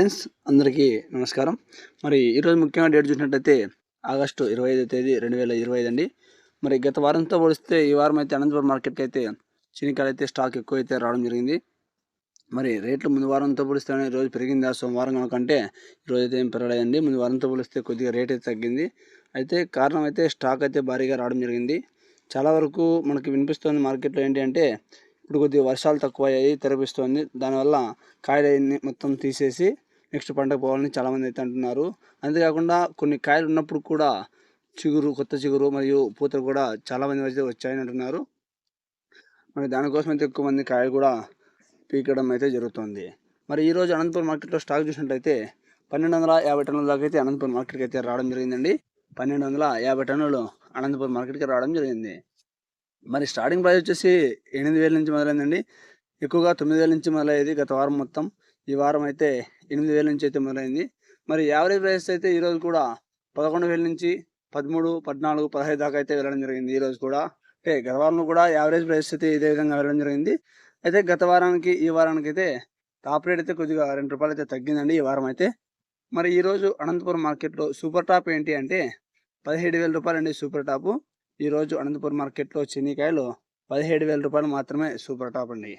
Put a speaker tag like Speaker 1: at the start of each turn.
Speaker 1: Friends అందరికీ నమస్కారం. మరి ఈరోజు ముఖ్యంగా డేట్ చూసినట్టయితే ఆగస్టు ఇరవై ఐదో తేదీ రెండు వేల ఇరవై ఐదు అండి. మరి గత వారంతో పోలిస్తే ఈ వారం అయితే అనంతపురం మార్కెట్కి అయితే చినికాయలు అయితే స్టాక్ ఎక్కువ అయితే రావడం జరిగింది. మరి రేట్లు ముందు వారంతో పోలిస్తే ఈరోజు రోజు పెరిగింది. ఆ సోమవారం కనుకంటే ఈరోజు అయితే ఏం పెరగలేదండి. ముందు వారంతో పోలిస్తే కొద్దిగా రేట్ అయితే తగ్గింది. అయితే కారణం అయితే స్టాక్ అయితే భారీగా రావడం జరిగింది. చాలా వరకు మనకి వినిపిస్తుంది మార్కెట్లో ఏంటి అంటే ఇప్పుడు కొద్దిగా వర్షాలు తక్కువ అయ్యాయి తెరపిస్తుంది. దానివల్ల కాయలు మొత్తం తీసేసి నెక్స్ట్ పంటకు పోవాలని చాలామంది అయితే అంటున్నారు. అంతేకాకుండా కొన్ని కాయలు ఉన్నప్పుడు కూడా చిగురు కొత్త చిగురు మరియు పూతలు కూడా చాలామంది అయితే వచ్చాయని అంటున్నారు. మరి దానికోసం అయితే ఎక్కువ మంది కాయలు కూడా పీకడం అయితే జరుగుతుంది. మరి ఈరోజు అనంతపురం మార్కెట్లో స్టాక్ చూసినట్లయితే పన్నెండు వందల యాభై టన్నుల దాకా అయితే అనంతపురం మార్కెట్కి అయితే రావడం జరిగిందండి. పన్నెండు వందల యాభై టన్నులు అనంతపురం మార్కెట్కి రావడం జరిగింది. మరి స్టార్టింగ్ ప్రైస్ వచ్చేసి ఎనిమిది వేల నుంచి మొదలైందండి. ఎక్కువగా తొమ్మిది వేల నుంచి మొదలయ్యేది గత వారం మొత్తం. ఈ వారం అయితే ఎనిమిది వేల నుంచి అయితే మొదలైంది. మరి యావరేజ్ ప్రైస్ అయితే ఈరోజు కూడా పదకొండు వేల నుంచి పదమూడు పద్నాలుగు పదహైదు దాకా అయితే వెళ్ళడం జరిగింది ఈరోజు కూడా. అంటే గత వారంలో కూడా యావరేజ్ ప్రైస్ అయితే ఇదే విధంగా వెళ్ళడం జరిగింది. అయితే గత వారానికి ఈ వారానికి అయితే టాప్ రేట్ అయితే కొద్దిగా రెండు రూపాయలు అయితే తగ్గిందండి ఈ వారం అయితే. మరి ఈరోజు అనంతపురం మార్కెట్లో సూపర్ టాప్ ఏంటి అంటే పదిహేడు వేల రూపాయలండి సూపర్ టాపు. ఈరోజు అనంతపురం మార్కెట్లో చెనికాయలు పదిహేడు వేల రూపాయలు మాత్రమే సూపర్ టాప్ అండి.